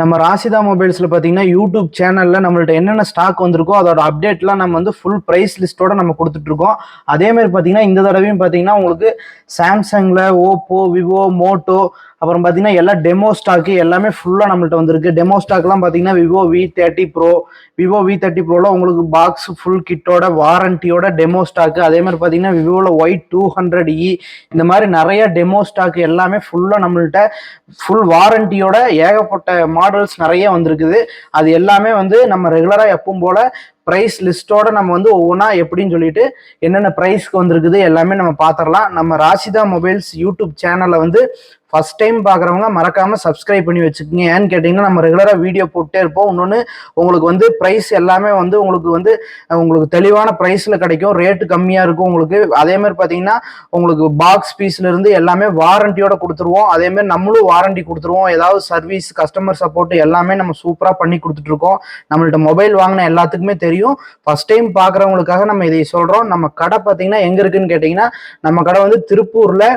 நம்ம ராசிதா மொபைல்ஸில் பார்த்தீங்கன்னா யூடியூப் சேனலில் நம்மள்ட்ட என்னென்ன ஸ்டாக் வந்திருக்கோ அதோட அப்டேட்லாம் நம்ம வந்து ஃபுல் ப்ரைஸ் லிஸ்ட்டோட நம்ம கொடுத்துட்ருக்கோம். அதேமாதிரி பார்த்தீங்கன்னா இந்த தடவையும் பார்த்தீங்கன்னா உங்களுக்கு சாம்சங்கில் ஓப்போ விவோ மோட்டோ அப்புறம் பார்த்தீங்கன்னா எல்லா டெமோ ஸ்டாக்கு எல்லாமே ஃபுல்லாக நம்மள்ட்ட வந்திருக்கு. டெமோ ஸ்டாக்லாம் பார்த்தீங்கன்னா Vivo V thirty pro Vivo V thirty ப்ரோவில் உங்களுக்கு பாக்ஸ் ஃபுல் கிட்டோட வாரண்டியோட டெமோ ஸ்டாக்கு அதே மாதிரி பார்த்தீங்கன்னா விவோவில் white two hundred E e. இந்த மாதிரி நிறைய டெமோ ஸ்டாக் எல்லாமே ஃபுல்லாக நம்மள்ட்ட ஃபுல் வாரண்டியோட ஏகப்பட்ட மாடல்ஸ் நிறைய வந்திருக்குது. அது எல்லாமே வந்து நம்ம ரெகுலராக எப்பவும் போல் ப்ரைஸ் லிஸ்ட்டோட நம்ம வந்து ஒவ்வொன்றா எப்படின்னு சொல்லிட்டு என்னென்ன ப்ரைஸ்க்கு வந்திருக்குது எல்லாமே நம்ம பார்த்துடலாம் நம்ம ராசிதா மொபைல்ஸ் யூடியூப் சேனலை வந்து ஃபர்ஸ்ட் டைம் பார்க்குறவங்க மறக்காமல் சப்ஸ்கிரைப் பண்ணி வச்சுக்கோங்க. ஏன்னு கேட்டிங்கன்னா நம்ம ரெகுலராக வீடியோ போட்டே இருப்போம். இன்னொன்று உங்களுக்கு வந்து ப்ரைஸ் எல்லாமே வந்து உங்களுக்கு வந்து உங்களுக்கு தெளிவான ப்ரைஸில் கிடைக்கும். ரேட்டு கம்மியாக இருக்கும் உங்களுக்கு. அதேமாதிரி பார்த்தீங்கன்னா உங்களுக்கு பாக்ஸ் பீஸ்லேருந்து எல்லாமே வாரண்டியோட கொடுத்துருவோம். அதேமாரி நம்மளும் வாரண்டி கொடுத்துருவோம். ஏதாவது சர்வீஸ் கஸ்டமர் சப்போர்ட் எல்லாமே நம்ம சூப்பராக பண்ணி கொடுத்துட்ருக்கோம். நம்மள்ட்ட மொபைல் வாங்கின எல்லாத்துக்குமே தெரியும். ஃபர்ஸ்ட் டைம் பார்க்குறவங்களுக்காக நம்ம இதை சொல்கிறோம் நம்ம கடை பார்த்தீங்கன்னா எங்கே இருக்குன்னு கேட்டிங்கன்னா நம்ம கடை வந்து திருப்பூரில்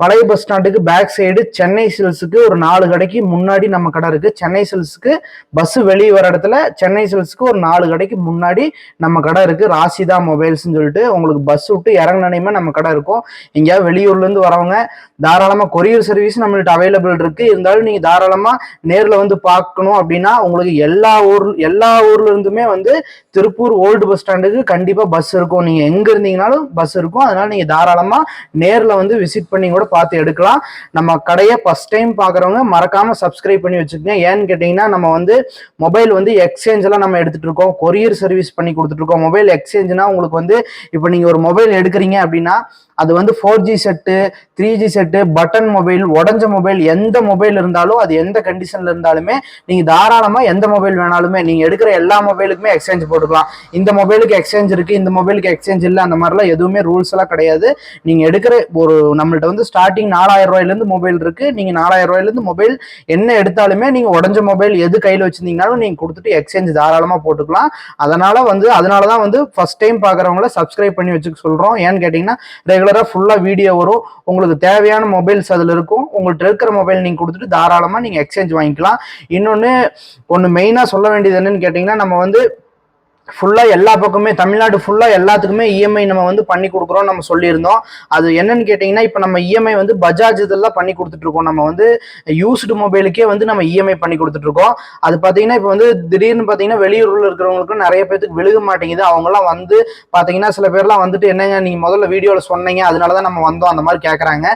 பழைய பஸ் ஸ்டாண்டுக்கு பேக் சைடு சென்னை சில்ஸுக்கு ஒரு நாலு கடைக்கு முன்னாடி நம்ம கடை இருக்கு. சென்னை சில்ஸுக்கு பஸ் வெளியே வர இடத்துல சென்னை சில்ஸுக்கு ஒரு நாலு கடைக்கு முன்னாடி நம்ம கடை இருக்கு. ராசிதா மொபைல்ஸ்னு சொல்லிட்டு உங்களுக்கு பஸ் விட்டு இறங்கினனையுமே நம்ம கடை இருக்கும். எங்கேயாவது வெளியூர்லேருந்து வரவங்க தாராளமாக கொரியர் சர்வீஸ் நம்மள்ட்ட அவைலபிள் இருக்கு. இருந்தாலும் நீங்கள் தாராளமாக நேரில் வந்து பார்க்கணும் அப்படின்னா உங்களுக்கு எல்லா ஊர் எல்லா ஊர்ல இருந்துமே வந்து திருப்பூர் ஓல்டு பஸ் ஸ்டாண்டுக்கு கண்டிப்பாக பஸ் இருக்கும். நீங்கள் எங்கே இருந்தீங்கனாலும் பஸ் இருக்கும். அதனால நீங்கள் தாராளமாக நேரில் வந்து விசிட் பண்ணி கூட பார்த்து எடுக்கலாம். நம்ம கடையை ஃபஸ்ட் டைம் பார்க்குறவங்க மறக்காமல் சப்ஸ்கிரைப் பண்ணி வச்சுக்கோங்க. ஏன்னு கேட்டிங்கன்னா நம்ம வந்து மொபைல் வந்து எக்ஸ்சேஞ்செல்லாம் நம்ம எடுத்துகிட்டு இருக்கோம். கொரியர் சர்வீஸ் பண்ணி கொடுத்துட்ருக்கோம் மொபைல் எக்ஸ்சேஞ்ச்னா உங்களுக்கு வந்து இப்போ நீங்கள் ஒரு மொபைல் எடுக்கிறீங்க அப்படின்னா அது வந்து four G set three G set button mobile உடஞ்ச மொபைல் எந்த மொபைல் இருந்தாலும் அது எந்த கண்டிஷனில் இருந்தாலுமே நீங்கள் தாராளமாக எந்த மொபைல் வேணாலுமே நீங்கள் எடுக்கிற எல்லா மொபைலுக்குமே எக்ஸ்சேஞ்ச் போட்டுக்கலாம். இந்த மொபைலுக்கு எக்ஸ்சேஞ்ச் இருக்குது இந்த மொபைலுக்கு எக்ஸ்சேஞ்ச் இல்லை அந்த மாதிரிலாம் எதுவுமே ரூல்ஸ் எல்லாம் கிடையாது. நீங்கள் எடுக்கிற ஒரு நம்ம நம்மள்ட்ட வந்து ஸ்டார்டிங் நாலாயிரம் ரூபாயிலேருந்து மொபைல் இருக்கு. நீங்க நாலாயிரம் ரூபாயிலேருந்து மொபைல் என்ன எடுத்தாலுமே நீங்க உடஞ்ச மொபைல் எது கையில் வச்சிருந்தீங்கனாலும் நீங்க கொடுத்துட்டு எக்ஸ்சேஞ்ச் தாராளமாக போட்டுக்கலாம். அதனால வந்து அதனால தான் வந்து ஃபர்ஸ்ட் டைம் பார்க்குறவங்கள சப்ஸ்கிரைப் பண்ணி வச்சுக்க சொல்கிறோம் ஏன்னு கேட்டிங்கன்னா ரெகுலராக ஃபுல்லாக வீடியோ வரும். உங்களுக்கு தேவையான மொபைல்ஸ் அதில் இருக்கும். உங்கள்கிட்ட இருக்கிற மொபைல் நீங்கள் கொடுத்துட்டு தாராளமாக நீங்கள் எக்ஸ்சேஞ்ச் வாங்கிக்கலாம். இன்னொன்று ஒன்று மெயினாக சொல்ல வேண்டியது என்னன்னு கேட்டிங்கன்னா நம்ம வந்து ஃபுல்லாக எல்லா பக்கமே தமிழ்நாடு ஃபுல்லாக எல்லாத்துக்குமே இஎம்ஐ நம்ம வந்து பண்ணி கொடுக்குறோம் நம்ம சொல்லியிருந்தோம். அது என்னன்னு கேட்டிங்கன்னா இப்போ நம்ம இஎம்ஐ வந்து பஜாஜ் இதெல்லாம் பண்ணி கொடுத்துட்ருக்கோம். நம்ம வந்து யூஸ்டு மொபைலுக்கே வந்து நம்ம இஎம்ஐ பண்ணி கொடுத்துட்ருக்கோம். அது பார்த்தீங்கன்னா இப்போ வந்து திடீர்னு பார்த்தீங்கன்னா வெளியூரில் இருக்கிறவங்களுக்கு நிறைய பேத்துக்கு விழுக மாட்டேங்குது. அவங்களாம் வந்து பார்த்தீங்கன்னா சில பேர்லாம் வந்துட்டு என்னங்க நீங்கள் முதல்ல வீடியோவில் சொன்னீங்க அதனால தான் நம்ம வந்தோம் அந்த மாதிரி கேட்குறாங்க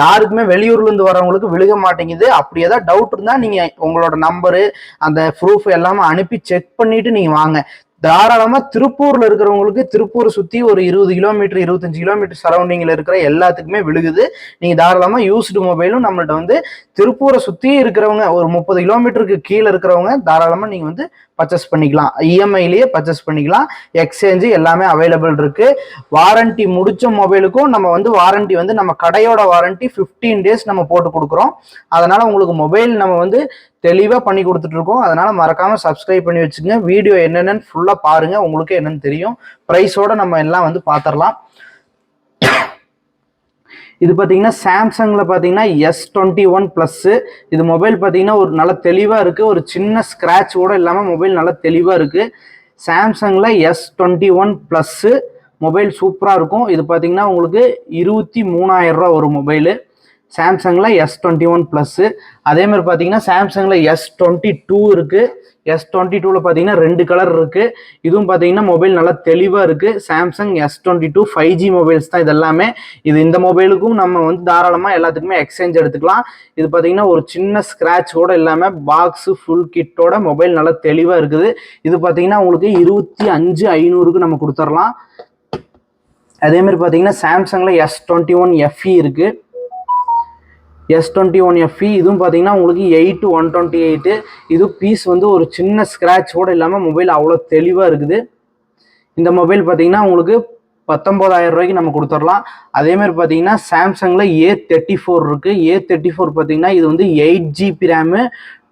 யாருக்குமே வெளியூர்லேருந்து வரவங்களுக்கு விழுக மாட்டேங்குது. அப்படி ஏதாவது டவுட் இருந்தால் நீங்கள் உங்களோட நம்பரு அந்த ப்ரூஃப் எல்லாமே அனுப்பி செக் பண்ணிவிட்டு நீங்கள் வாங்க. தாராளமா திருப்பூர்ல இருக்கிறவங்களுக்கு திருப்பூர் சுத்தி ஒரு இருபது கிலோமீட்டர் இருபத்தஞ்சு கிலோமீட்டர் சரௌண்டிங்ல இருக்கிற எல்லாத்துக்குமே விழுகுது. நீங்க தாராளமா யூஸ்டு மொபைலும் நம்மள்ட்ட வந்து திருப்பூரை சுத்தி இருக்கிறவங்க ஒரு முப்பது கிலோமீட்டருக்கு கீழே இருக்கிறவங்க தாராளமா நீங்க வந்து பர்ச்சேஸ் பண்ணிக்கலாம். இஎம்ஐலேயே பர்ச்சேஸ் பண்ணிக்கலாம். எக்ஸ்சேஞ்சு எல்லாமே அவைலபிள் இருக்கு. வாரண்டி முடிச்ச மொபைலுக்கும் நம்ம வந்து வாரண்டி வந்து நம்ம கடையோட வாரண்டி 15 டேஸ் நம்ம போட்டு கொடுக்குறோம். அதனால உங்களுக்கு மொபைல் நம்ம வந்து தெளிவாக பண்ணி கொடுத்துட்டு இருக்கோம் மறக்காமல் மறக்காம சப்ஸ்கிரைப் பண்ணி வச்சுக்கோங்க. வீடியோ என்னென்னு ஃபுல்லாக பாருங்கள் உங்களுக்கு என்னென்னு தெரியும். ப்ரைஸோட நம்ம எல்லாம் வந்து பார்த்துடலாம் இது பார்த்தீங்கன்னா சாம்சங்கில் பார்த்தீங்கன்னா எஸ் டுவெண்ட்டி ஒன் ப்ளஸ்ஸு இது மொபைல் பார்த்தீங்கன்னா ஒரு நல்ல தெளிவாக இருக்குது ஒரு சின்ன ஸ்க்ராட்ச் கூட இல்லாமல் மொபைல் நல்லா தெளிவாக இருக்குது சாம்சங்கில் S twenty one plus mobile சூப்பராக இருக்கும். இது பார்த்தீங்கன்னா உங்களுக்கு இருபத்தி மூணாயிரரூவா ரூபா ஒரு மொபைலு சாம்சங்கில் எஸ் டுவெண்ட்டி ஒன் ப்ளஸ்ஸு அதேமாதிரி பார்த்தீங்கன்னா சாம்சங்கில் எஸ் டுவெண்ட்டி டூ இருக்குது எஸ் டுவெண்ட்டி டூவில் பார்த்தீங்கன்னா ரெண்டு கலர் இருக்குது இதுவும் பார்த்தீங்கன்னா மொபைல் நல்லா தெளிவாக இருக்குது Samsung S twenty two five G mobiles தான் இது எல்லாமே இது இந்த மொபைலுக்கும் நம்ம வந்து தாராளமாக எல்லாத்துக்குமே எக்ஸ்சேஞ்ச் எடுத்துக்கலாம். இது பார்த்தீங்கன்னா ஒரு சின்ன ஸ்க்ராட்ச் கூட இல்லாமல் பாக்ஸு ஃபுல் கிட்டோட மொபைல் நல்லா தெளிவாக இருக்குது. இது பார்த்தீங்கன்னா உங்களுக்கு இருபத்தி அஞ்சு ஐநூறுக்கு நம்ம கொடுத்துடலாம் அதேமாதிரி பார்த்தீங்கன்னா சாம்சங்கில் எஸ் டுவெண்ட்டி ஒன் எஃப்இ இருக்குது எஸ் டுவெண்ட்டி ஒன் எஃப்இ இதுவும் பார்த்தீங்கன்னா உங்களுக்கு எயிட் ஒன் டுவெண்ட்டி எயிட்டு இது பீஸ் வந்து ஒரு சின்ன ஸ்க்ராட்ச் கூட இல்லாமல் மொபைல் அவ்வளோ தெளிவாக இருக்குது. இந்த மொபைல் பார்த்தீங்கன்னா உங்களுக்கு பத்தொம்போதாயிரம் ரூபாய்க்கு நம்ம கொடுத்துடலாம். அதேமாதிரி பார்த்தீங்கன்னா சாம்சங்கில் ஏ தேர்ட்டி ஃபோர் இருக்குது ஏ தேர்ட்டி ஃபோர் பார்த்தீங்கன்னா இது வந்து eight GB RAM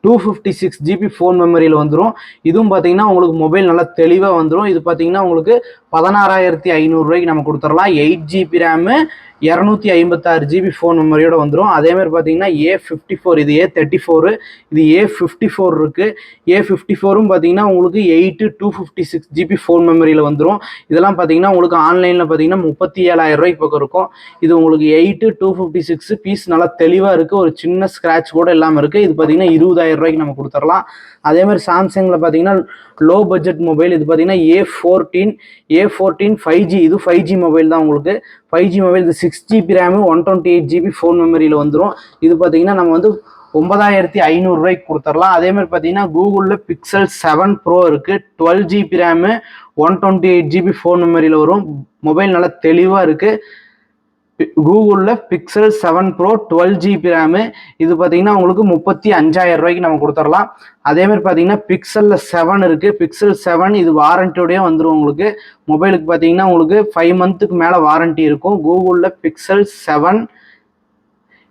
two fifty six GB phone மெமரியில் வந்துடும் இதுவும் பார்த்தீங்கன்னா உங்களுக்கு மொபைல் நல்லா தெளிவாக வந்துடும் இது பார்த்தீங்கன்னா உங்களுக்கு பதினாறாயிரத்தி ஐநூறுரூவாய்க்கு நம்ம கொடுத்துடலாம். எயிட் ஜிபி ரேமு இரநூத்தி ஐம்பத்தாறு ஜிபி ஃபோன் மெமரியோட வந்துடும் அதேமாதிரி பார்த்தீங்கன்னா ஏ ஃபிஃப்டி ஃபோர் இது ஏ தேர்ட்டி ஃபோரு இது ஏ ஃபிஃப்டி ஃபோர் இருக்குது ஏ ஃபிஃப்டி ஃபோரும் பார்த்தீங்கன்னா உங்களுக்கு eight two fifty six GB phone மெமரியில் வந்துடும் இதெல்லாம் பார்த்தீங்கன்னா உங்களுக்கு ஆன்லைனில் பார்த்தீங்கன்னா முப்பத்தி ஏழாயிரம் ரூபாய் பக்கம் இருக்கும். இது உங்களுக்கு eight two fifty six piece நல்லா தெளிவாக இருக்குது ஒரு சின்ன ஸ்க்ராட்ச் கூட இல்லாமல் இருக்குது இது பார்த்தீங்கன்னா இருபதாயிரம் ரூபாய்க்கு நம்ம கொடுத்துடலாம். அதேமாதிரி சாம்சங்கில் பார்த்தீங்கன்னா லோ பட்ஜெட் மொபைல் இது பார்த்தீங்கன்னா A fourteen A fourteen five G இது ஃபைவ் ஜி மொபைல் தான் உங்களுக்கு. ஃபைவ் ஜி மொபைல் இது six GB RAM one twenty eight GB phone மெமரியில் வந்துடும் இது பார்த்தீங்கன்னா நம்ம வந்து ஒன்பதாயிரத்தி ஐநூறுரூவாய்க்கு கொடுத்துடலாம். அதேமாதிரி பார்த்தீங்கன்னா கூகுளில் பிக்சல் செவன் ப்ரோ இருக்குது twelve GB RAM one twenty eight GB phone மெமரியில் வரும். மொபைல் நல்லா தெளிவாக இருக்குது கூகுளில் Pixel seven pro twelve GB RAM இது பார்த்தீங்கன்னா உங்களுக்கு முப்பத்தி அஞ்சாயிரம் ரூபாய்க்கு நம்ம கொடுத்துடலாம். அதேமாதிரி பார்த்தீங்கன்னா பிக்சலில் செவன் இருக்குது பிக்சல் செவன் இது வாரண்டியோடய வந்துடும் உங்களுக்கு. மொபைலுக்கு பார்த்தீங்கன்னா உங்களுக்கு ஃபைவ் மந்த்துக்கு மேலே வாரண்டி இருக்கும். கூகுளில் பிக்சல் செவன்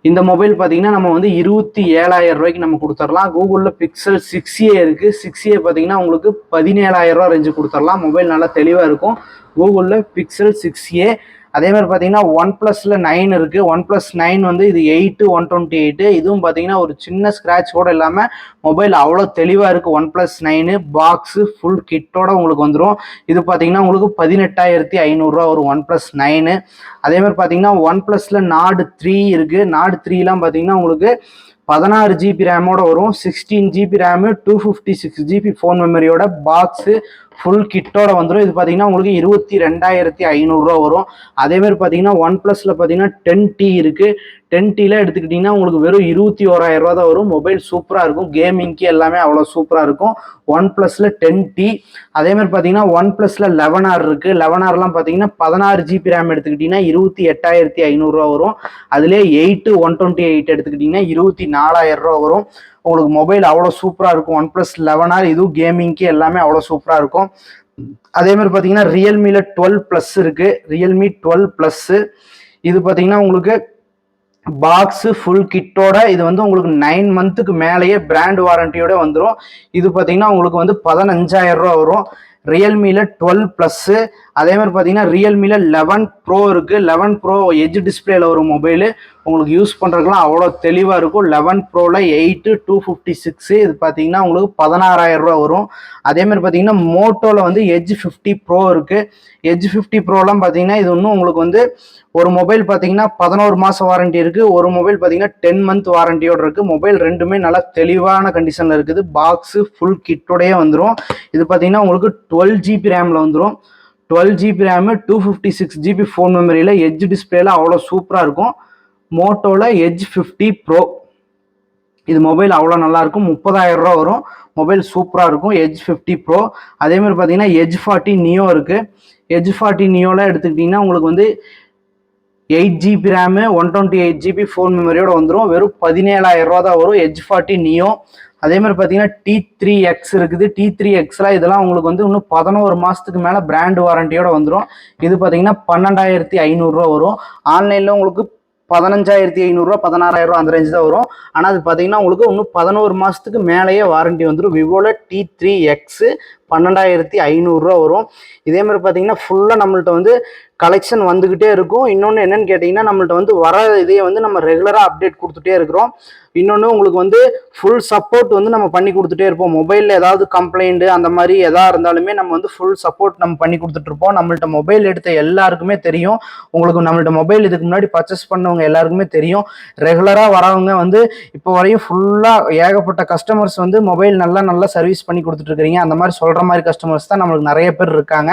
இந்த மொபைல் பார்த்தீங்கன்னா நம்ம வந்து இருபத்தி ஏழாயிரம் ரூபாய்க்கு நம்ம கொடுத்துடலாம். கூகுளில் பிக்சல் சிக்ஸ் ஏ இருக்குது சிக்ஸ் ஏ பார்த்தீங்கன்னா உங்களுக்கு பதினேழாயிரம் ரூபா ரேஞ்சு கொடுத்துடலாம். மொபைல் நல்லா தெளிவாக இருக்கும். கூகுளில் பிக்சல் சிக்ஸ் ஏ அதே மாதிரி பார்த்தீங்கன்னா ஒன் ப்ளஸில் நைன் இருக்குது ஒன் ப்ளஸ் நைன் வந்து இது எயிட்டு ஒன் டுவெண்ட்டி எயிட்டு இதுவும் பார்த்தீங்கன்னா ஒரு சின்ன ஸ்க்ராட்ச் கூட இல்லாமல் மொபைல் அவ்வளோ தெளிவாக இருக்குது one plus nine box full கிட்டோட உங்களுக்கு வந்துடும் இது பார்த்தீங்கன்னா உங்களுக்கு பதினெட்டாயிரத்தி ஐநூறுரூவா ஒரு ஒன் ப்ளஸ் நைனு அதே மாதிரி பார்த்தீங்கன்னா ஒன் ப்ளஸில் நாடு த்ரீ இருக்குது நாடு த்ரீலாம் பார்த்தீங்கன்னா உங்களுக்கு பதினாறு ஜிபி ரேமோட வரும். Sixteen GB RAM two fifty six GB phone மெமரியோட box full கிட்டோட வந்துடும் இது பார்த்தீங்கன்னா உங்களுக்கு இருபத்தி ரெண்டாயிரத்தி ஐநூறுரூவா வரும். அதேமாதிரி பார்த்தீங்கன்னா ஒன் ப்ளஸில் பார்த்தீங்கன்னா டென் டி இருக்குது டென் டியில் எடுத்துக்கிட்டிங்கன்னா உங்களுக்கு வெறும் இருபத்தி ஓராயிரம் ரூபா தான் வரும். மொபைல் சூப்பராக இருக்கும். கேமிங்க்கு எல்லாமே அவ்வளோ சூப்பராக இருக்கும். ஒன் ப்ளஸில் டென் டி அதேமாதிரி பார்த்தீங்கன்னா ஒன் ப்ளஸில் லெவன் ஆர் இருக்குது லெவன் ஆர்லாம் பார்த்தீங்கன்னா பதினாறு ஜிபி ரேம் எடுத்துக்கிட்டிங்கன்னா இருபத்தி எட்டாயிரத்தி ஐநூறுரூவா வரும். அதிலே எயிட்டு ஒன் டுவெண்ட்டி எயிட் எடுத்துக்கிட்டிங்கன்னா இருபத்தி நாலாயிரம் ரூபா வரும். உங்களுக்கு மொபைல் அவ்வளோ சூப்பராக இருக்கும். ஒன் ப்ளஸ் லெவன் ஆர் இதுவும் கேமிங்க்கு எல்லாமே அவ்வளோ சூப்பராக இருக்கும். அதே மாதிரி பார்த்தீங்கன்னா ரியல்மியில் டுவெல் ப்ளஸ் இருக்குது ரியல்மி டுவெல் ப்ளஸ்ஸு இது பார்த்தீங்கன்னா உங்களுக்கு பாக்ஸு ஃபுல் கிட்டோட இது வந்து உங்களுக்கு நைன் மந்த்துக்கு மேலேயே பிராண்ட் வாரண்டியோட வந்துடும் இது பார்த்தீங்கன்னா உங்களுக்கு வந்து பதினஞ்சாயிரம் ரூபா வரும். ரியல்மியில் டுவெல் ப்ளஸ்ஸு அதே மாதிரி பார்த்தீங்கன்னா ரியல்மியில் லெவன் ப்ரோ இருக்குது லெவன் ப்ரோ எஜ் டிஸ்பிளேல ஒரு மொபைலு உங்களுக்கு யூஸ் பண்ணுறதுக்குலாம் அவ்வளோ தெளிவாக இருக்கும். லெவன் ப்ரோவில் எயிட்டு டூ ஃபிஃப்டி சிக்ஸு இது பார்த்தீங்கன்னா உங்களுக்கு பதினாறாயிரம் ரூபா வரும். அதேமாதிரி பார்த்தீங்கன்னா மோட்டோவில் வந்து எஜ் ஃபிஃப்டி ப்ரோ இருக்குது எஜ் ஃபிஃப்டி ப்ரோலாம் பார்த்தீங்கன்னா இது இன்னும் உங்களுக்கு வந்து ஒரு மொபைல் பார்த்தீங்கன்னா பதினோரு மாதம் வாரண்டி இருக்குது ஒரு மொபைல் பார்த்தீங்கன்னா டென் மந்த் வாரண்டியோடு இருக்குது மொபைல் ரெண்டுமே நல்லா தெளிவான கண்டிஷனில் இருக்குது. பாக்ஸு ஃபுல் கிட்டோடய வந்துடும் இது பார்த்தீங்கன்னா உங்களுக்கு டுவெல் ஜிபி ரேமில் வந்துடும் twelve GB RAM two fifty six GB phone மெமரியில் எஜ் டிஸ்பிளேல அவ்வளோ சூப்பராக இருக்கும். மோட்டோவில் எஜ் ஃபிஃப்டி ப்ரோ இது மொபைல் அவ்வளோ நல்லாயிருக்கும் முப்பதாயிரம் ரூபா வரும். மொபைல் சூப்பராக இருக்கும். எஜ் ஃபிஃப்டி ப்ரோ அதேமாதிரி பார்த்தீங்கன்னா எஜ் ஃபார்ட்டி நியோ இருக்குது எஜ் ஃபார்ட்டி நியோலாம் எடுத்துக்கிட்டிங்கன்னா உங்களுக்கு வந்து eight GB RAM one twenty eight GB phone மெமரியோட வந்துடும் வெறும் பதினேழாயிரம் ரூபா தான் வரும் எஜ் ஃபார்ட்டி நியோ அதே மாதிரி பார்த்தீங்கன்னா டி த்ரீ எக்ஸ் இருக்குது. டி த்ரீ எக்ஸ்லாம் இதெல்லாம் உங்களுக்கு வந்து இன்னும் பதினோரு மாதத்துக்கு மேலே பிராண்ட் வாரண்டியோட வந்துடும் இது பார்த்தீங்கன்னா பன்னெண்டாயிரத்தி ஐநூறுரூவா வரும். ஆன்லைனில் உங்களுக்கு பதினஞ்சாயிரத்தி ஐநூறுரூவா பதினாறாயிரம் ரூபா அந்த ரேஞ்ச் தான் வரும். ஆனால் அது பார்த்தீங்கன்னா உங்களுக்கு இன்னும் பதினோரு மாதத்துக்கு மேலேயே வாரண்டி வந்துடும் விவோவில் டி த்ரீ எக்ஸு பன்னெண்டாயிரத்தி ஐநூறுரூவா வரும். இதே மாதிரி பார்த்தீங்கன்னா ஃபுல்லாக நம்மள்ட்ட வந்து கலெக்ஷன் வந்துக்கிட்டே இருக்கும். இன்னொன்று என்னென்னு கேட்டிங்கன்னா நம்மள்ட்ட வந்து வர இதையே வந்து நம்ம ரெகுலராக அப்டேட் கொடுத்துட்டே இருக்கிறோம். இன்னொன்று உங்களுக்கு வந்து ஃபுல் சப்போர்ட் வந்து நம்ம பண்ணி கொடுத்துட்டே இருப்போம். மொபைலில் ஏதாவது கம்ப்ளைண்ட்டு அந்த மாதிரி எதாக இருந்தாலுமே நம்ம வந்து ஃபுல் சப்போர்ட் நம்ம பண்ணி கொடுத்துட்ருப்போம் நம்மள்ட்ட மொபைல் எடுத்த எல்லாருக்குமே தெரியும். உங்களுக்கு நம்மள்ட்ட மொபைல் இதுக்கு முன்னாடி பர்ச்சேஸ் பண்ணவங்க எல்லாருக்குமே தெரியும். ரெகுலராக வரவங்க வந்து இப்போ வரையும் ஃபுல்லாக ஏகப்பட்ட கஸ்டமர்ஸ் வந்து மொபைல் நல்லா நல்லா சர்வீஸ் பண்ணி கொடுத்துட்ருக்கிறீங்க அந்த மாதிரி சொல்கிற மாதிரி கஸ்டமர்ஸ் தான் நம்மளுக்கு நிறைய பேர் இருக்காங்க.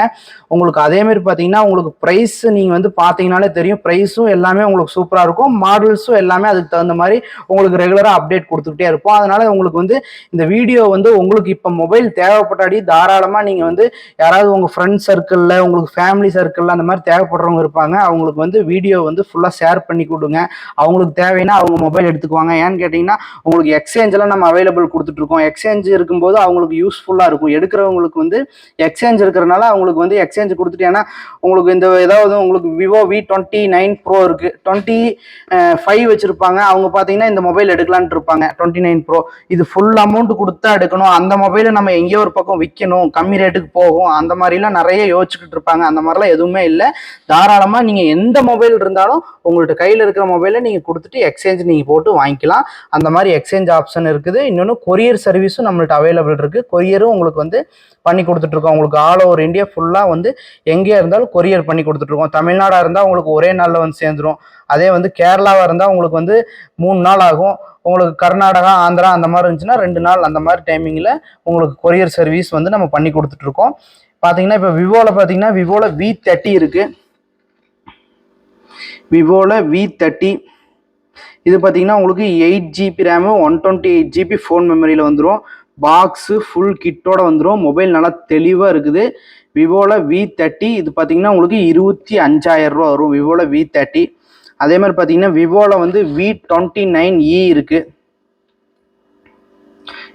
உங்களுக்கு அதேமாரி பார்த்தீங்கன்னா உங்களுக்கு ப்ரைஸ் நீங்கள் வந்து பார்த்தீங்கனாலே தெரியும். ப்ரைஸும் எல்லாமே உங்களுக்கு சூப்பராக இருக்கும். மாடல்ஸும் எல்லாமே அதுக்கு தகுந்த மாதிரி உங்களுக்கு ரெகுலராக அப்டேட் கொடுத்துக்கிட்டே இருப்போம். அதனால உங்களுக்கு வந்து இந்த வீடியோ வந்து உங்களுக்கு இப்போ மொபைல் தேவைப்பட்டாடி தாராளமாக நீங்கள் வந்து யாராவது உங்கள் ஃப்ரெண்ட்ஸ் சர்க்கிளில் உங்களுக்கு ஃபேமிலி சர்க்கிளில் அந்த மாதிரி தேவைப்படுறவங்க இருப்பாங்க. அவங்களுக்கு வந்து வீடியோ வந்து ஃபுல்லாக ஷேர் பண்ணி கொடுங்க. அவங்களுக்கு தேவைன்னா அவங்க மொபைல் எடுத்துக்குவாங்க. ஏன்னு கேட்டிங்கன்னா உங்களுக்கு எக்ஸ்சேஞ்செல்லாம் நம்ம அவைலபிள் கொடுத்துட்ருக்கோம் எக்ஸ்சேஞ்ச் இருக்கும்போது அவங்களுக்கு யூஸ்ஃபுல்லாக இருக்கும். எடுக்கிறவங்க உங்களுக்கு வந்து எக்ஸ்சேஞ்ச் இருக்கிறனால அவங்களுக்கு வந்து எக்ஸ்சேஞ்ச் கொடுத்துட்டு ஏன்னா உங்களுக்கு இந்த ஏதாவது உங்களுக்கு Vivo V twenty nine pro இருக்கு. டுவெண்ட்டி ஃபைவ் வச்சிருப்பாங்க. அவங்க பார்த்தீங்கன்னா இந்த மொபைல் எடுக்கலான்ட்டு இருப்பாங்க. டுவெண்ட்டி நைன் ப்ரோ இது ஃபுல் அமௌண்ட் கொடுத்தா எடுக்கணும். அந்த மொபைலை நம்ம எங்கேயோ ஒரு பக்கம் விற்கணும் கம்மி ரேட்டுக்கு போகும். அந்த மாதிரிலாம் நிறைய யோசிச்சுக்கிட்டு இருப்பாங்க. அந்த மாதிரிலாம் எதுவுமே இல்லை. தாராளமாக நீங்கள் எந்த மொபைல் இருந்தாலும் உங்கள்கிட்ட கையில் இருக்கிற மொபைலை நீங்கள் கொடுத்துட்டு எக்ஸ்சேஞ்ச் நீங்கள் போட்டு வாங்கிக்கலாம். அந்த மாதிரி எக்ஸ்சேஞ்ச் ஆப்ஷன் இருக்குது. இன்னொன்று கொரியர் சர்வீஸும் நம்மள்ட்ட அவைலபிள் இருக்குது கொரியரும் உங்களுக்கு வந்து பண்ணி கொடுத்துட்ருக்கோம். உங்களுக்கு ஆல் ஓவர் இந்தியா ஃபுல்லாக வந்து எங்கேயா இருந்தாலும் கொரியர் பண்ணி கொடுத்துட்ருக்கோம். தமிழ்நாடாக இருந்தால் உங்களுக்கு ஒரே நாளில் வந்து சேர்ந்துரும். அதே வந்து கேரளாவாக இருந்தால் உங்களுக்கு வந்து மூணு நாள் ஆகும். உங்களுக்கு கர்நாடகா ஆந்திரா அந்த மாதிரி இருந்துச்சுன்னா ரெண்டு நாள் அந்த மாதிரி டைமிங்கில் உங்களுக்கு கொரியர் சர்வீஸ் வந்து நம்ம பண்ணி கொடுத்துட்ருக்கோம். பார்த்தீங்கன்னா இப்போ விவோவில் பார்த்தீங்கன்னா விவோவில் வி தேர்ட்டி இருக்குது விவோவில் வி தேர்ட்டி இது பார்த்தீங்கன்னா உங்களுக்கு eight GB RAM one twenty eight GB phone மெமரியில் வந்துடும் பாக்ஸு ஃபுல் கிட்டோட வந்துடும் மொபைல் நல்லா தெளிவாக இருக்குது. விவோவில் வி தேர்ட்டி இது பார்த்தீங்கன்னா உங்களுக்கு இருபத்தி அஞ்சாயிரம் ரூபா வரும். விவோவில் வி தேர்ட்டி அதே மாதிரி பார்த்தீங்கன்னா விவோவில் வந்து வி டுவெண்ட்டி நைன் இ இருக்குது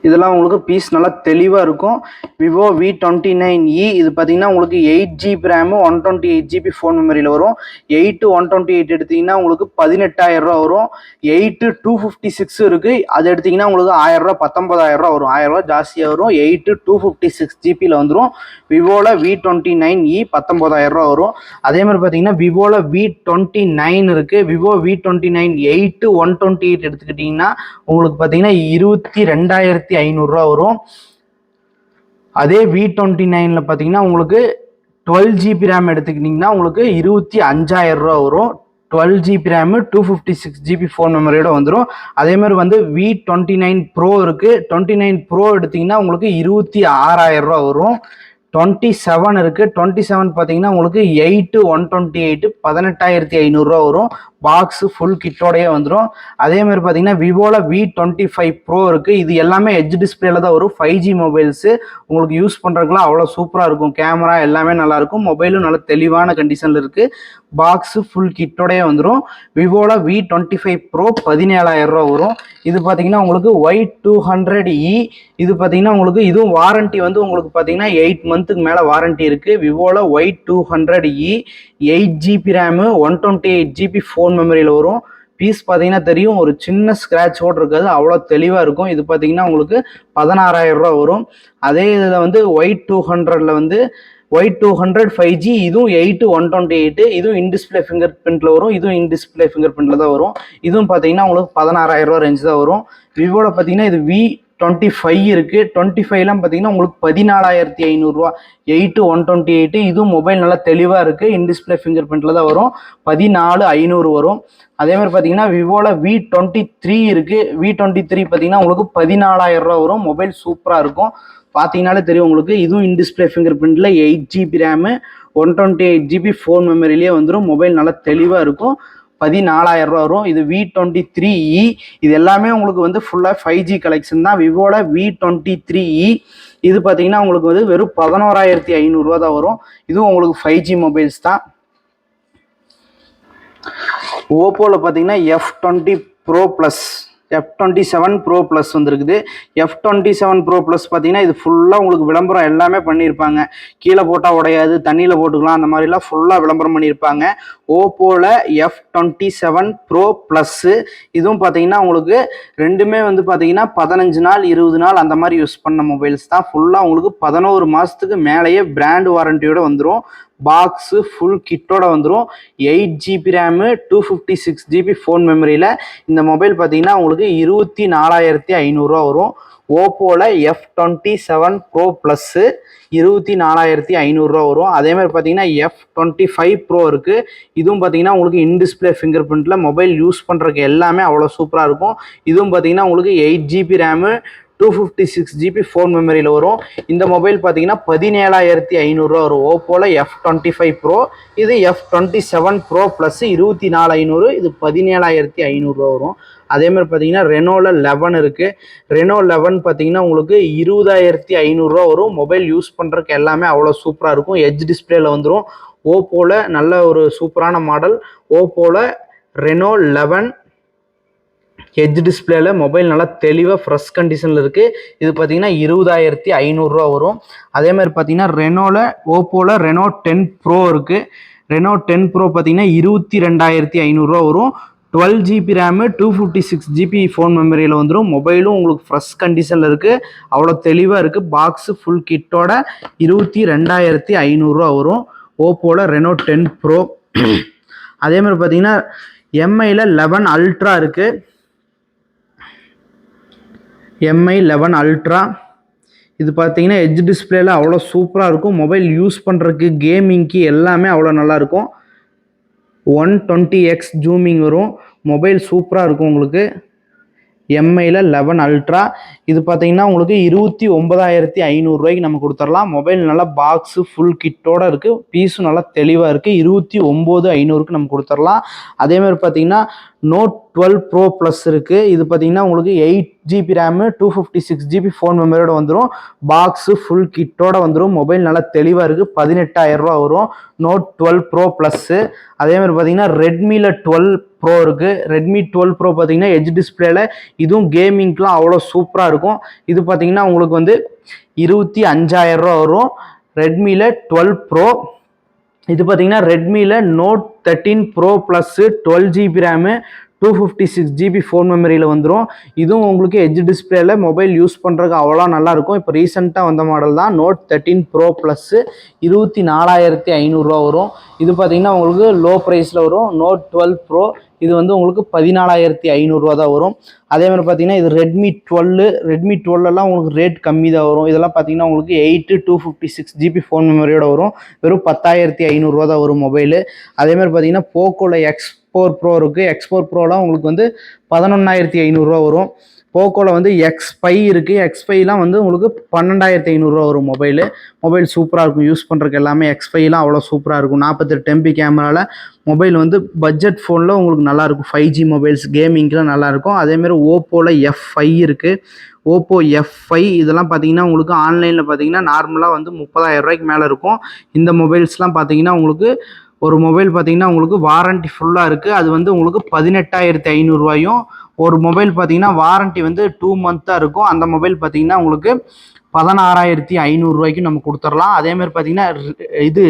இதெல்லாம் உங்களுக்கு பீஸ் நல்லா தெளிவாக இருக்கும். Vivo V twenty nine E இது பார்த்தீங்கன்னா உங்களுக்கு eight GB RAM one twenty eight GB phone மெமரியில் வரும். எயிட்டு ஒன் டுவெண்ட்டி எயிட் எடுத்தீங்கன்னா உங்களுக்கு பதினெட்டாயிரம் ரூபா வரும். எயிட்டு டூ ஃபிஃப்டி சிக்ஸ் இருக்குது அது எடுத்தீங்கன்னா உங்களுக்கு ஆயிரம் ரூபா பத்தொன்பதாயிரம் ரூபா வரும். ஆயிரம் ரூபா ஜாஸ்தியாக வரும். எயிட்டு டூ ஃபிஃப்டி சிக்ஸ் ஜிபியில் வந்துடும் விவோவில் வி டுவெண்ட்டி நைன் இ பத்தொன்பதாயிரம் ரூபா வரும். அதே மாதிரி பார்த்தீங்கன்னா விவோவில் வி டுவெண்ட்டி நைன் இருக்குது Vivo V twenty nine eight one twenty eight எடுத்துக்கிட்டிங்கன்னா உங்களுக்கு பார்த்தீங்கன்னா இருபத்தி ரெண்டாயிரத்தி ஐநூறுரூவா வரும். அதே வி டுவெண்ட்டி நைனில் பார்த்தீங்கன்னா உங்களுக்கு டுவெல் ஜிபி ரேம் எடுத்துக்கிட்டிங்கன்னா உங்களுக்கு இருபத்தி அஞ்சாயிரம் ரூபா வரும். Twelve GB RAM two fifty six GB phone மெமரியோட வந்துடும் அதேமாதிரி வந்து வி டுவெண்ட்டி நைன் ப்ரோ இருக்குது டுவெண்ட்டி நைன் ப்ரோ எடுத்திங்கன்னா உங்களுக்கு இருபத்தி ஆறாயிரம் ரூபா வரும். டுவெண்ட்டி செவன் இருக்குது டுவெண்ட்டி செவன் பார்த்தீங்கன்னா உங்களுக்கு எயிட்டு ஒன் டுவெண்ட்டி எயிட்டு பதினெட்டாயிரத்தி ஐநூறுரூவா வரும். பாக்ஸு ஃபுல் கிட்டோடையே வந்துடும் அதே மாதிரி பார்த்தீங்கன்னா விவோவில் வி டுவெண்ட்டி ஃபைவ் ப்ரோ இருக்குது இது எல்லாமே ஹெச் டிஸ்பிளேல தான் வரும். ஃபைவ் ஜி மொபைல்ஸு உங்களுக்கு யூஸ் பண்ணுறதுக்குலாம் அவ்வளோ சூப்பராக இருக்கும். கேமரா எல்லாமே நல்லாயிருக்கும் மொபைலும் நல்ல தெளிவான கண்டிஷனில் இருக்குது பாக்ஸு ஃபுல் கிட்டோடையே வந்துடும் விவோவில் வி டுவெண்ட்டி ஃபைவ் ப்ரோ பதினேழாயிரம் ரூபா வரும். இது பார்த்தீங்கன்னா உங்களுக்கு ஒய் டூ ஹண்ட்ரட் இ இது பார்த்தீங்கன்னா உங்களுக்கு இதுவும் வாரண்ட்டி வந்து உங்களுக்கு பார்த்தீங்கன்னா எயிட் மந்த்துக்கு மேலே வாரண்ட்டி இருக்குது விவோவில் Y two hundred E eight GB RAM one twenty eight GB four phone மெமரியில் வரும். பீஸ் பார்த்தீங்கன்னா தெரியும். ஒரு சின்ன ஸ்க்ராட்ச் கூட இருக்காது. அவ்வளோ தெளிவாக இருக்கும். இது பார்த்தீங்கன்னா உங்களுக்கு பதினாறாயிரம் ரூபா வரும். அதே இதில் வந்து ஒயிட் டூ ஹண்ட்ரடில் வந்து Y two hundred five G இதுவும் எயிட்டு ஒன் டுவெண்ட்டி எயிட்டு இதுவும் இன்டிஸ்பிளே ஃபிங்கர் பிரிண்ட்டில் வரும். இதுவும் இன்டிஸ்பிளே ஃபிங்கர் பிரிண்ட்டில் தான் வரும். இதுவும் பார்த்தீங்கன்னா உங்களுக்கு பதினாறாயிரம் ரூபா ரேஞ்ச் தான் வரும். விவோவில் பார்த்தீங்கன்னா இது வி டுவெண்ட்டி ஃபைவ் இருக்குது டுவெண்ட்டி ஃபைவ்லாம் பார்த்தீங்கன்னா உங்களுக்கு பதினாலாயிரத்தி ஐநூறுரூவா எயிட்டு ஒன் டுவெண்ட்டி எயிட்டு இதுவும் மொபைல் நல்லா தெளிவாக இருக்குது இன்டிஸ்பிளே ஃபிங்கர் பிரிண்டில் தான் வரும். பதினாலு ஐநூறு வரும். அதே மாதிரி பார்த்தீங்கன்னா விவோவில் வி டுவெண்ட்டி த்ரீ இருக்குது வி டுவெண்ட்டி த்ரீ பார்த்தீங்கன்னா உங்களுக்கு பதினாலாயிரரூவா வரும். மொபைல் சூப்பராக இருக்கும். பார்த்தீங்கனாலே தெரியும் உங்களுக்கு. இதுவும் in display finger பிரிண்ட்டில் eight GB RAM one twenty eight GB phone மெமரிலேயே வந்துடும் மொபைல் நல்லா தெளிவாக இருக்கும். பதினாலாயிரம் ரூபா வரும். இது வி டுவெண்ட்டி த்ரீ இ இது எல்லாமே உங்களுக்கு வந்து ஃபுல்லாக ஃபைவ் ஜி கலெக்ஷன் தான். விவோவில் வி டுவெண்ட்டி த்ரீ இ இது பார்த்தீங்கன்னா உங்களுக்கு வந்து வெறும் பதினோராயிரத்தி ஐநூறுரூவா தான் வரும். இதுவும் உங்களுக்கு ஃபைவ் ஜி மொபைல்ஸ் தான். ஓப்போவில் பார்த்தீங்கன்னா F twenty pro plus F twenty seven pro plus வந்துருக்குது. F twenty seven pro plus பார்த்தீங்கன்னா இது ஃபுல்லாக உங்களுக்கு விளம்பரம் எல்லாமே பண்ணியிருப்பாங்க. கீழே போட்டால் உடையாது தண்ணியில் போட்டுக்கலாம் அந்த மாதிரிலாம் ஃபுல்லாக விளம்பரம் பண்ணியிருப்பாங்க. ஓப்போவில் F twenty seven pro plus இதுவும் பார்த்தீங்கன்னா உங்களுக்கு ரெண்டுமே வந்து பார்த்தீங்கன்னா பதினஞ்சு நாள் இருபது நாள் அந்த மாதிரி யூஸ் பண்ண மொபைல்ஸ் தான். ஃபுல்லாக உங்களுக்கு பதினோரு மாதத்துக்கு மேலேயே பிராண்ட் வாரண்டியோட வந்துடும் பாக்ஸு ஃபுல் கிட்டோட வந்துடும் eight GB RAM two fifty six GB phone மெமரியில் இந்த மொபைல் பார்த்தீங்கன்னா உங்களுக்கு இருபத்தி நாலாயிரத்தி ஐநூறுரூவா வரும். ஓப்போவில் F twenty seven pro plus இருபத்தி நாலாயிரத்தி ஐநூறுரூவா வரும். அதேமாதிரி பார்த்தீங்கன்னா எஃப் டுவெண்ட்டி ஃபைவ் ப்ரோ இருக்குது இதுவும் பார்த்தீங்கன்னா உங்களுக்கு இன்டிஸ்பிளே ஃபிங்கர் பிரிண்ட்டில் மொபைல் யூஸ் பண்ணுறதுக்கு எல்லாமே அவ்வளோ சூப்பராக இருக்கும். இதுவும் பார்த்தீங்கன்னா உங்களுக்கு eight GB RAM two fifty six GB phone மெமரியில் வரும். இந்த மொபைல் பார்த்தீங்கன்னா பதினேழாயிரத்தி ஐநூறுரூவா வரும். ஓப்போவில் எஃப் டுவெண்ட்டி ஃபைவ் ப்ரோ இது F twenty seven pro plus இருபத்தி நாலு ஐநூறு இது பதினேழாயிரத்தி ஐநூறுரூவா வரும். அதே மாதிரி பார்த்தீங்கன்னா ரெனோவில் லெவன் இருக்குது ரெனோ லெவன் பார்த்தீங்கன்னா உங்களுக்கு இருபதாயிரத்தி ஐநூறுரூவா வரும். மொபைல் யூஸ் பண்ணுறதுக்கு எல்லாமே அவ்வளோ சூப்பராக இருக்கும். எஜ் டிஸ்பிளேல வந்துடும் ஓப்போவில் நல்ல ஒரு சூப்பரான மாடல் ஓப்போவில் ரெனோ லெவன் ஹெச் டிஸ்பிளேல மொபைல் நல்லா தெளிவாக ஃப்ரெஷ் கண்டிஷனில் இருக்குது இது பார்த்தீங்கன்னா இருபதாயிரத்தி ஐநூறுரூவா வரும். அதே மாதிரி பார்த்தீங்கன்னா ரெனோவில் ஓப்போவில் ரெனோ டென் ப்ரோ இருக்குது ரெனோ டென் ப்ரோ பார்த்தீங்கன்னா இருபத்தி ரெண்டாயிரத்தி ஐநூறுரூவா வரும். Twelve GB RAM two fifty six GB phone மெமரியில் வந்துடும் மொபைலும் உங்களுக்கு ஃப்ரெஷ் கண்டிஷனில் இருக்குது அவ்வளோ தெளிவாக இருக்குது பாக்ஸு ஃபுல் கிட்டோட இருபத்தி ரெண்டாயிரத்தி ஐநூறுரூவா வரும். ஓப்போவில் ரெனோ டென் ப்ரோ அதே மாதிரி பார்த்தீங்கன்னா எம்ஐயில் லெவன் அல்ட்ரா இருக்குது எம்ஐ லெவன் அல்ட்ரா இது பார்த்தீங்கன்னா எஜ் டிஸ்பிளேல அவ்வளோ சூப்பராக இருக்கும். மொபைல் யூஸ் பண்ணுறதுக்கு கேமிங்க்கு எல்லாமே அவ்வளோ நல்லாயிருக்கும் ஒன் டுவெண்ட்டி எக்ஸ் ஜூமிங் வரும். மொபைல் சூப்பராக இருக்கும் உங்களுக்கு. எம்ஐயில் லெவன் அல்ட்ரா இது பார்த்தீங்கன்னா உங்களுக்கு இருபத்தி ஒன்பதாயிரத்தி ஐநூறுரூவாய்க்கு நம்ம கொடுத்துடலாம். மொபைல் நல்லா பாக்ஸு ஃபுல் கிட்டோட இருக்குது பீஸும் நல்லா தெளிவாக இருக்குது இருபத்தி ஒம்பது ஐநூறுக்கு நம்ம கொடுத்துடலாம். அதேமாதிரி பார்த்தீங்கன்னா நோட் டுவெல் ப்ரோ ப்ளஸ் இருக்குது இது பார்த்தீங்கன்னா உங்களுக்கு eight GB RAM two fifty six GB phone மெமரியோட வந்துடும் பாக்ஸு ஃபுல் கிட்டோட வந்துடும் மொபைல் நல்லா தெளிவாக இருக்குது பதினெட்டாயிரரூவா வரும். நோட் டுவெல் ப்ரோ ப்ளஸ்ஸு அதேமாதிரி பார்த்தீங்கன்னா ரெட்மியில் டுவெல் ப்ரோ இருக்குது ரெட்மி டுவெல் ப்ரோ பார்த்தீங்கன்னா எஜ் டிஸ்பிளேல இதுவும் கேமிங்க்கெலாம் அவ்வளோ சூப்பராக இருக்கும். இது பார்த்தீங்கன்னா உங்களுக்கு வந்து இருபத்தி அஞ்சாயிரரூவா வரும். ரெட்மியில் டுவெல் ப்ரோ இது பார்த்தீங்கன்னா ரெட்மியில் note thirteen pro plus twelve GB RAM two fifty six GB phone மெமரியில் வந்துடும் இதுவும் உங்களுக்கு எஜ் டிஸ்பிளேல மொபைல் யூஸ் பண்ணுறதுக்கு அவ்வளோ நல்லாயிருக்கும் இப்போ ரீசெண்டாக வந்த மாடல் தான் நோட் தேர்ட்டீன் ப்ரோ ப்ளஸ்ஸு இருபத்தி நாலாயிரத்தி ஐநூறுரூவா வரும். இது பார்த்தீங்கன்னா உங்களுக்கு லோ ப்ரைஸில் வரும். நோட் டுவெல் ப்ரோ இது வந்து உங்களுக்கு பதினாலாயிரத்தி ஐநூறுரூவா தான் வரும். அதே மாதிரி பார்த்தீங்கன்னா இது ரெட்மி டுவெல்லு ரெட்மி டுவெல்லாம் உங்களுக்கு ரேட் கம்மி தான் வரும். இதெல்லாம் பார்த்தீங்கன்னா உங்களுக்கு eight two fifty six GB phone மெமரியோட வரும். வெறும் பத்தாயிரத்தி ஐநூறுரூவா தான் வரும் மொபைலு அதே மாதிரி பார்த்தீங்கன்னா போக்கோவில் எக்ஸ் ஃபோர் ப்ரோ இருக்குது எக்ஸ் ஃபோர் ப்ரோலாம் உங்களுக்கு வந்து பதினொன்றாயிரத்தி ஐநூறுரூவா வரும். போக்கோவில் வந்து எக்ஸ் ஃபைவ் இருக்குது எக்ஸ் ஃபைவ்லாம் வந்து உங்களுக்கு பன்னெண்டாயிரத்தி ஐநூறுரூவா வரும் மொபைலு மொபைல் சூப்பராக இருக்கும். யூஸ் பண்ணுறதுக்கு எல்லாமே எக்ஸ் ஃபைவ்லாம் அவ்வளோ சூப்பராக இருக்கும். நாற்பத்தெட்டு எம்பி கேமராவில் மொபைல் வந்து பட்ஜெட் ஃபோனில் உங்களுக்கு நல்லாயிருக்கும் ஃபைவ் ஜி மொபைல்ஸ் கேமிங்க்கெலாம் நல்லாயிருக்கும் அதேமாரி ஓப்போவில் எஃப் ஃபைவ் இருக்குது ஓப்போ எஃப் ஃபைவ் இதெல்லாம் பார்த்தீங்கன்னா உங்களுக்கு ஆன்லைனில் பார்த்தீங்கன்னா நார்மலாக வந்து முப்பதாயிரம் ரூபாய்க்கு மேலே இருக்கும். இந்த மொபைல்ஸ்லாம் பார்த்தீங்கன்னா உங்களுக்கு ஒரு மொபைல் பார்த்தீங்கன்னா உங்களுக்கு வாரண்ட்டி ஃபுல்லாக இருக்குது அது வந்து உங்களுக்கு பதினெட்டாயிரத்தி ஐநூறுரூவாயும் ஒரு மொபைல் பார்த்தீங்கன்னா வாரண்ட்டி வந்து டூ மந்த்தாக இருக்கும். அந்த மொபைல் பார்த்தீங்கன்னா உங்களுக்கு பதினாறாயிரத்தி ஐநூறுரூவாய்க்கு நம்ம கொடுத்துடலாம். அதேமாதிரி பார்த்தீங்கன்னா இது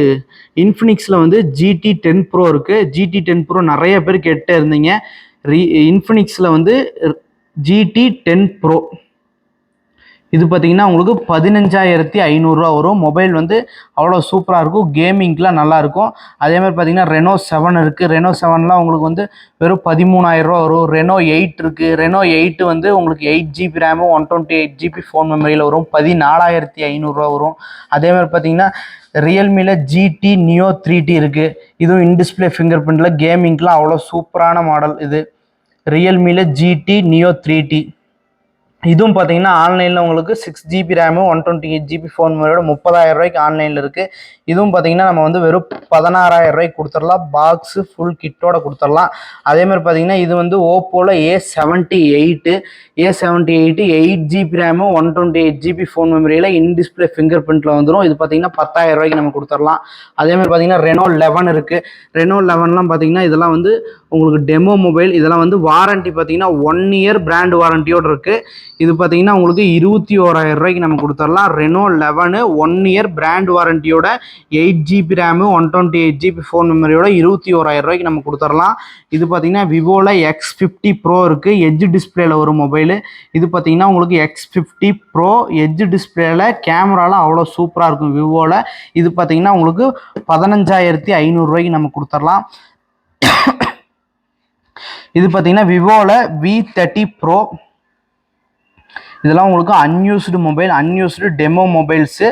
இன்ஃபினிக்ஸில் வந்து ஜிடி டென் ப்ரோ இருக்குது ஜிடி டென் ப்ரோ நிறைய பேர் கேட்டே இருந்தீங்க. ரீ இன்ஃபினிக்ஸில் வந்து ஜிடி டென் ப்ரோ இது பார்த்தீங்கன்னா உங்களுக்கு பதினஞ்சாயிரத்தி ஐநூறுரூவா வரும். மொபைல் வந்து அவ்வளோ சூப்பராக இருக்கும். கேமிங்க்கெலாம் நல்லாயிருக்கும். அதேமாதிரி பார்த்திங்கன்னா பார்த்தீங்கன்னா ரெனோ செவன் இருக்குது ரெனோ செவன்லாம் உங்களுக்கு வந்து வெறும் பதிமூணாயிரரூவா வரும். ரெனோ எயிட் இருக்குது ரெனோ எயிட்டு வந்து உங்களுக்கு eight GB RAM one twenty eight GB phone மெமரியில் வரும். பதினாலாயிரத்தி ஐநூறுரூவா வரும். அதே மாதிரி பார்த்தீங்கன்னா ரியல்மியில் ஜிடி நியோ த்ரீ டி இருக்குது இதுவும் இன்டிஸ்பிளே ஃபிங்கர் பிரிண்டில் கேமிங்க்கெலாம் அவ்வளோ சூப்பரான மாடல் இது. ரியல்மியில் ஜிடி நியோ த்ரீ டி இதுவும் பார்த்தீங்கன்னா ஆன்லைனில் உங்களுக்கு six GB RAM one twenty eight GB phone முறையோட முப்பதாயிரம் ரூபாய்க்கு ஆன்லைனில் இருக்குது இதுவும் பார்த்தீங்கன்னா நம்ம வந்து வெறும் பதினாறாயிரம் ரூபாய்க்கு கொடுத்துடலாம். பாக்ஸு ஃபுல் கிட்டோட கொடுத்துடலாம். அதேமாதிரி பார்த்தீங்கன்னா இது வந்து ஓப்போவில் A seventy eight A seventy eight eight GB RAM one twenty eight GB phone மெமரியில் இன் டிஸ்பிளே ஃபிங்கர் பிரிண்ட்டில் வந்துடும் இது பார்த்தீங்கன்னா பத்தாயிரம் ரூபாய்க்கு நம்ம கொடுத்துடலாம். அதேமாதிரி பார்த்தீங்கன்னா ரெனோ லெவன் இருக்குது ரெனோ லெவன்லாம் பார்த்தீங்கன்னா இதெல்லாம் வந்து உங்களுக்கு டெமோ மொபைல் இதெல்லாம் வந்து வாரண்ட்டி பார்த்தீங்கன்னா ஒன் இயர் பிராண்ட் வாரண்டியோடு இருக்குது இது பார்த்தீங்கன்னா உங்களுக்கு இருபத்தி ஓராயிரம் ரூபாய்க்கு நம்ம கொடுத்துடலாம். Reno eleven one year brand வாரண்டியோட eight GB RAM one twenty eight GB phone மெமரியோட இருபத்தி ஓராயிரம் ரூபாய்க்கு நம்ம கொடுத்துடலாம். இது பார்த்தீங்கன்னா விவோவில் எக்ஸ் ஃபிஃப்டி ப்ரோ இருக்குது எஜ்ஜு டிஸ்பிளேல ஒரு மொபைலு இது பார்த்தீங்கன்னா உங்களுக்கு எக்ஸ் ஃபிஃப்டி ப்ரோ எஜ்ஜு டிஸ்பிளேல கேமராலாம் அவ்வளோ சூப்பராக இருக்கும் விவோவில் இது பார்த்தீங்கன்னா உங்களுக்கு பதினஞ்சாயிரத்தி ஐநூறுரூவாய்க்கு நம்ம கொடுத்துடலாம். இது பார்த்தீங்கன்னா விவோவில் வி தேர்ட்டி ப்ரோ இதெல்லாம் உங்களுக்கு unused mobile unused demo mobiles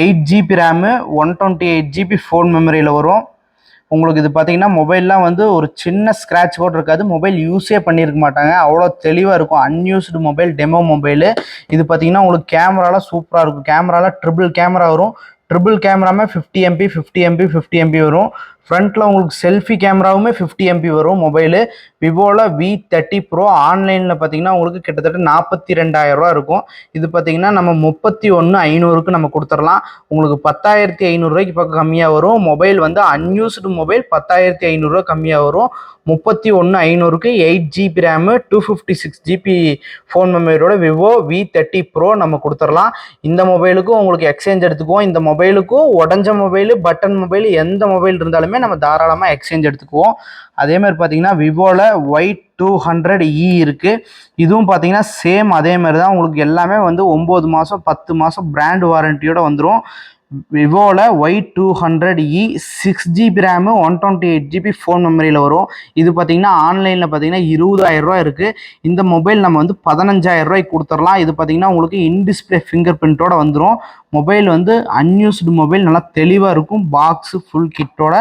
eight GB RAM one twenty eight GB phone மெமரியில் வரும். உங்களுக்கு இது பார்த்தீங்கன்னா மொபைல்லாம் வந்து ஒரு சின்ன ஸ்க்ராட்ச் கூட இருக்காது. மொபைல் யூஸே பண்ணியிருக்க மாட்டாங்க. அவ்வளோ தெளிவாக இருக்கும். அன்யூஸ்டு மொபைல் டெமோ மொபைலு இது பார்த்தீங்கன்னா உங்களுக்கு கேமராலாம் சூப்பராக இருக்கும். கேமராலாம் ட்ரிபிள் கேமரா வரும். Triple கேமராமே fifty MP fifty MP fifty MP வரும். ஃப்ரண்ட்டில் உங்களுக்கு செல்ஃபி கேமராவுமே ஃபிஃப்டி எம்பி வரும். மொபைலு விவோவில் வி தேர்ட்டி ப்ரோ ஆன்லைனில் பார்த்தீங்கன்னா உங்களுக்கு கிட்டத்தட்ட நாற்பத்தி ரெண்டாயிரரூவா இருக்கும். இது பார்த்தீங்கன்னா நம்ம முப்பத்தி ஒன்று ஐநூறுக்கு நம்ம கொடுத்துடலாம். உங்களுக்கு பத்தாயிரத்தி ஐநூறுரூவாய்க்கு பக்கம் கம்மியாக வரும். மொபைல் வந்து அன்யூஸ்டு மொபைல் பத்தாயிரத்தி ஐநூறுரூவா கம்மியாக வரும். முப்பத்தி ஒன்று ஐநூறுக்கு eight GB RAM two fifty six GB phone மெமரியோட Vivo V thirty pro நம்ம கொடுத்துடலாம். இந்த மொபைலுக்கும் உங்களுக்கு எக்ஸ்சேஞ்ச் எடுத்துக்குவோம். இந்த மொபைலுக்கும் உடஞ்ச மொபைலு பட்டன் மொபைல் எந்த மொபைல் இருந்தாலுமே நம்ம தாராளமாக எக்ஸ்சேஞ்ச் எடுத்துக்குவோம். அதே மாதிரி பார்த்தீங்கன்னா விவோவில் Y two hundred E e இருக்குது இதுவும் பார்த்தீங்கன்னா சேம் அதே மாதிரி தான் உங்களுக்கு எல்லாமே வந்து ஒம்பது மாதம் பத்து மாதம் பிராண்ட் வாரண்ட்டியோட வந்துடும் விவோவில் Y two hundred E six GB RAM one twenty eight GB phone மெமரியில் வரும். இது பார்த்தீங்கன்னா ஆன்லைனில் பார்த்தீங்கன்னா இருபதாயிரரூவா இருக்குது இந்த மொபைல் நம்ம வந்து பதினஞ்சாயிரரூவாய்க்கு கொடுத்துடலாம். இது பார்த்தீங்கன்னா உங்களுக்கு இன்டிஸ்பிளே ஃபிங்கர் பிரிண்ட்டோட வந்துடும் மொபைல் வந்து அன்யூஸ்டு மொபைல் நல்லா தெளிவாக இருக்கும். பாக்ஸு ஃபுல் கிட்டோட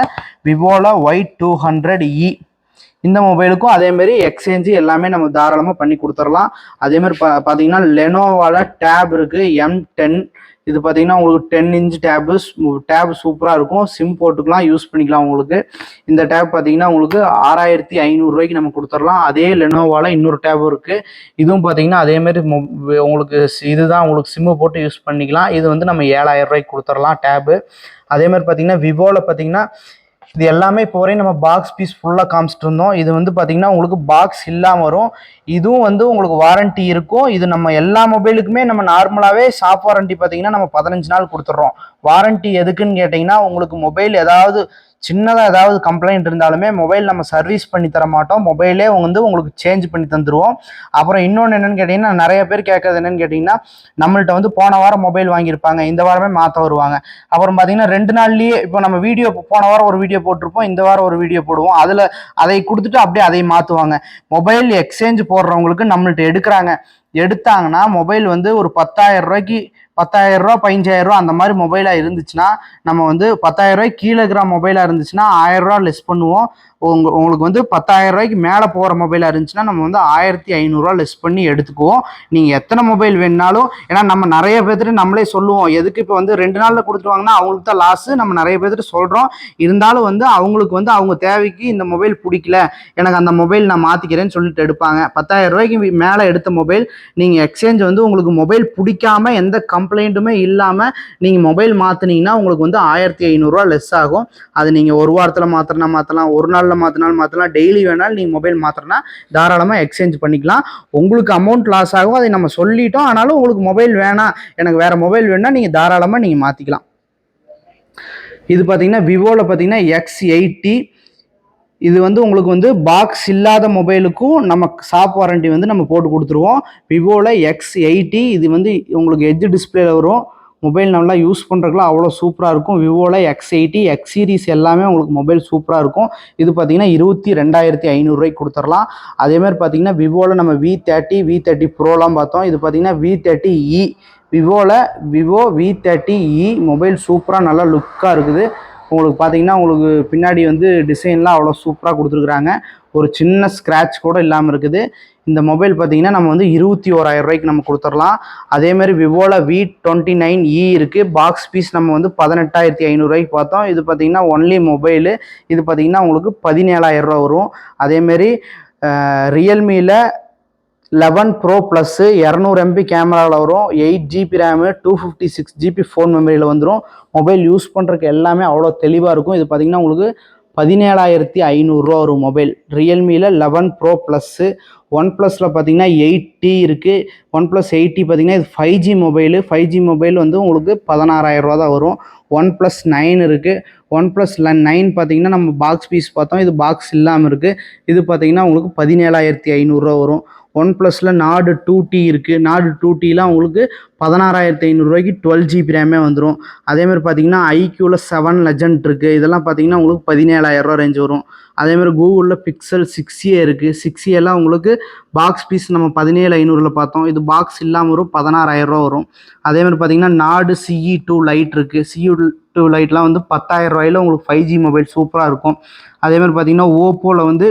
விவோவில் ஒய் டூ ஹண்ட்ரட் இ இந்த மொபைலுக்கும் அதேமாரி எக்ஸ்சேஞ்சு எல்லாமே நம்ம தாராளமாக பண்ணி கொடுத்துடலாம். அதேமாதிரி பா பார்த்தீங்கன்னா லெனோவாவில் டேப் இருக்குது எம் டென் இது பார்த்தீங்கன்னா உங்களுக்கு டென் இன்ச் டேபு டேப் சூப்பராக இருக்கும். சிம் போட்டுக்கலாம் யூஸ் பண்ணிக்கலாம் உங்களுக்கு. இந்த டேப் பார்த்தீங்கன்னா உங்களுக்கு ஆறாயிரத்தி ஐநூறுரூவாய்க்கு நம்ம கொடுத்துடலாம். அதே லெனோவாவில் இன்னொரு டேப் இருக்குது இதுவும் பார்த்தீங்கன்னா அதேமாரி மொ உங்களுக்கு இதுதான் உங்களுக்கு சிம்மு போட்டு யூஸ் பண்ணிக்கலாம். இது வந்து நம்ம ஏழாயிரம் ரூபாய்க்கு கொடுத்துடலாம் டேபு அதே மாதிரி பார்த்தீங்கன்னா விவோவில் பார்த்தீங்கன்னா இது எல்லாமே இப்போ வரையும் நம்ம பாக்ஸ் பீஸ் ஃபுல்லாக காமிச்சிட்டு இருந்தோம் இது வந்து பார்த்தீங்கன்னா உங்களுக்கு பாக்ஸ் இல்லாமல் வரும். இதுவும் வந்து உங்களுக்கு வாரண்ட்டி இருக்கும். இது நம்ம எல்லா மொபைலுக்குமே நம்ம நார்மலாகவே ஷாப் வாரண்ட்டி பார்த்தீங்கன்னா நம்ம பதினஞ்சு நாள் கொடுத்துட்றோம். வாரண்ட்டி எதுக்குன்னு கேட்டிங்கன்னா உங்களுக்கு மொபைல் ஏதாவது சின்னதாக ஏதாவது கம்ப்ளைண்ட் இருந்தாலுமே மொபைல் நம்ம சர்வீஸ் பண்ணி தர மாட்டோம். மொபைலே வந்து உங்களுக்கு சேஞ்ச் பண்ணி தந்துடுவோம் அப்புறம் இன்னொன்று என்னென்னு கேட்டிங்கன்னா நிறைய பேர் கேட்கறது என்னென்னு கேட்டிங்கன்னா நம்மள்ட்ட வந்து போன வாரம் மொபைல் வாங்கியிருப்பாங்க. இந்த வாரமே மாற்ற வருவாங்க. அப்புறம் பார்த்தீங்கன்னா ரெண்டு நாள்லேயே இப்போ நம்ம வீடியோ போன வாரம் ஒரு வீடியோ போட்டிருப்போம். இந்த வாரம் ஒரு வீடியோ போடுவோம். அதில் அதை கொடுத்துட்டு அப்படியே அதை மாற்றுவாங்க மொபைல் எக்ஸ்சேஞ்ச் போடுறவங்களுக்கு நம்மள்ட்ட எடுக்கிறாங்க. எடுத்தாங்கன்னா மொபைல் வந்து ஒரு பத்தாயிரம் ரூபாய்க்கு பத்தாயிரம் ரூபா பதினஞ்சாயிரம் ரூபா அந்த மாதிரி மொபைலாக இருந்துச்சுன்னா நம்ம வந்து பத்தாயிரம் ரூபாய்க்கு கீழே இருக்கிற மொபைலாக இருந்துச்சுன்னா ஆயிரம் ரூபா லெஸ் பண்ணுவோம். உங்க உங்களுக்கு வந்து பத்தாயிரம் ரூபாய்க்கு மேலே போகிற மொபைலாக இருந்துச்சுன்னா நம்ம வந்து ஆயிரத்தி ஐநூறுரூவா லெஸ் பண்ணி எடுத்துக்குவோம். நீங்கள் எத்தனை மொபைல் வேணுனாலும் ஏன்னா நம்ம நிறைய பேர்த்துட்டு நம்மளே சொல்லுவோம் எதுக்கு இப்போ வந்து ரெண்டு நாளில் கொடுத்துருவாங்கன்னா அவங்களுக்கு தான் லாஸு நம்ம நிறைய பேர்த்துட்டு சொல்கிறோம் இருந்தாலும் வந்து அவங்களுக்கு வந்து அவங்க தேவைக்கு இந்த மொபைல் பிடிக்கல எனக்கு அந்த மொபைல் நான் மாற்றிக்கிறேன்னு சொல்லிட்டு எடுப்பாங்க. பத்தாயிரம் ரூபாய்க்கு மேலே எடுத்த மொபைல் நீங்கள் எக்ஸ்சேஞ்ச் வந்து உங்களுக்கு மொபைல் பிடிக்காம எந்த கம்ப்ளைண்ட்டுமே இல்லாமல் நீங்கள் மொபைல் மாற்றினீங்கன்னா உங்களுக்கு வந்து ஆயிரத்தி ஐநூறுரூவா லெஸ் ஆகும். அது நீங்கள் ஒரு வாரத்தில் மாற்றினா மாற்றலாம் ஒரு நாளில் மாற்றினாலும் மாற்றலாம் டெய்லி வேணாலும் நீங்கள் மொபைல் மாற்றினா தாராளமாக எக்ஸ்சேஞ்ச் பண்ணிக்கலாம். உங்களுக்கு அமௌண்ட் லாஸ் ஆகும் அதை நம்ம சொல்லிட்டோம். ஆனாலும் உங்களுக்கு மொபைல் வேணாம் எனக்கு வேறு மொபைல் வேணும்னா நீங்கள் தாராளமாக நீங்கள் மாற்றிக்கலாம் இது பார்த்தீங்கன்னா விவோவில் பார்த்தீங்கன்னா எக்ஸ் எயிட்டி இது வந்து உங்களுக்கு வந்து பாக்ஸ் இல்லாத மொபைலுக்கும் நம்ம ஷாப் வாரண்டி வந்து நம்ம போட்டு கொடுத்துருவோம். விவோவில் எக்ஸ் எயிட்டி இது வந்து உங்களுக்கு எஜ்ஜு டிஸ்பிளேல வரும். மொபைல் நல்லா யூஸ் பண்ணுறதுக்குலாம் அவ்வளோ சூப்பராக இருக்கும். விவோவில் எக்ஸ் எயிட்டி எக்ஸ் சீரிஸ் எல்லாமே உங்களுக்கு மொபைல் சூப்பராக இருக்கும். இது பார்த்தீங்கன்னா இருபத்தி ரெண்டாயிரத்தி ஐநூறுரூவாய்க்கு கொடுத்துடலாம் அதேமாதிரி பார்த்தீங்கன்னா விவோவில் நம்ம வி தேர்ட்டி வி தேர்ட்டி ப்ரோலாம் பார்த்தோம். இது பார்த்தீங்கன்னா V thirty E e. விவோவில் Vivo V thirty E mobile சூப்பராக நல்லா லுக்காக இருக்குது. உங்களுக்கு பார்த்தீங்கன்னா உங்களுக்கு பின்னாடி வந்து டிசைன்லாம் அவ்வளோ சூப்பராக கொடுத்துருக்குறாங்க. ஒரு சின்ன ஸ்க்ராட்ச் கூட இல்லாமல் இருக்குது. இந்த மொபைல் பார்த்தீங்கன்னா நம்ம வந்து இருபத்தி ஓராயிரம் ரூபாய்க்கு நம்ம கொடுத்துடலாம். அதேமாதிரி விவோவில் V twenty nine E e இருக்குது பாக்ஸ் பீஸ் நம்ம வந்து பதினெட்டாயிரத்தி ஐநூறுரூவாய்க்கு பார்த்தோம். இது பார்த்தீங்கன்னா ஒன்லி மொபைலு இது பார்த்தீங்கன்னா உங்களுக்கு பதினேழாயிரம் ரூபா வரும். அதேமாரி ரியல்மியில் லெவன் ப்ரோ ப்ளஸ்ஸு இரநூறு எம்பி கேமராவில் வரும். Eight GB RAM two fifty six GB phone மெமரியில் வந்துடும் மொபைல் யூஸ் பண்ணுறதுக்கு எல்லாமே அவ்வளோ தெளிவாக இருக்கும். இது பார்த்திங்கன்னா உங்களுக்கு பதினேழாயிரத்தி ஐநூறுரூவா ஒரு மொபைல் ரியல்மியில் லெவன் ப்ரோ ப்ளஸ்ஸு ஒன் ப்ளஸில் பார்த்தீங்கன்னா எயிட்டி இருக்குது ஒன் ப்ளஸ் எயிட்டி பார்த்தீங்கன்னா இது five G mobile five G mobile வந்து உங்களுக்கு பதினாறாயிரரூவா தான் வரும். ஒன் ப்ளஸ் நைன் இருக்குது ஒன் ப்ளஸ் நைன் பார்த்தீங்கன்னா நம்ம பாக்ஸ் பீஸ் பார்த்தோம். இது பாக்ஸ் இல்லாமல் இருக்குது இது பார்த்தீங்கன்னா உங்களுக்கு பதினேழாயிரத்தி ஐநூறுரூவா வரும். ஒன் ப்ளஸில் நாடு டூ டி இருக்குது நாடு டூ டிலாம் உங்களுக்கு பதினாறாயிரத்தி ஐநூறுரூவாய்க்கு டுவெல் ஜிபி ரேமே வந்துடும் அதேமாதிரி பார்த்தீங்கன்னா ஐக்யூவில் செவன் லெஜண்ட் இருக்குது இதெல்லாம் பார்த்தீங்கன்னா உங்களுக்கு பதினேழாயிரரூவா ரேஞ்ச் வரும். அதேமாதிரி கூகுளில் பிக்சல் சிக்ஸ் ஏ இருக்குது சிக்ஸ் ஏலாம் உங்களுக்கு பாக்ஸ் பீஸ் நம்ம பதினேழு ஐநூறில் பார்த்தோம். இது பாக்ஸ் இல்லாமல் வரும் பதினாறாயிரரூவா வரும். அதேமாதிரி பார்த்தீங்கன்னா நாடு சிஇ டூ லைட் இருக்குது சிஇ டூ லைட்லாம் வந்து பத்தாயிரம் ரூபாயில் உங்களுக்கு ஃபைவ் ஜி மொபைல் சூப்பராக இருக்கும். அதேமாதிரி பார்த்தீங்கன்னா ஓப்போவில் வந்து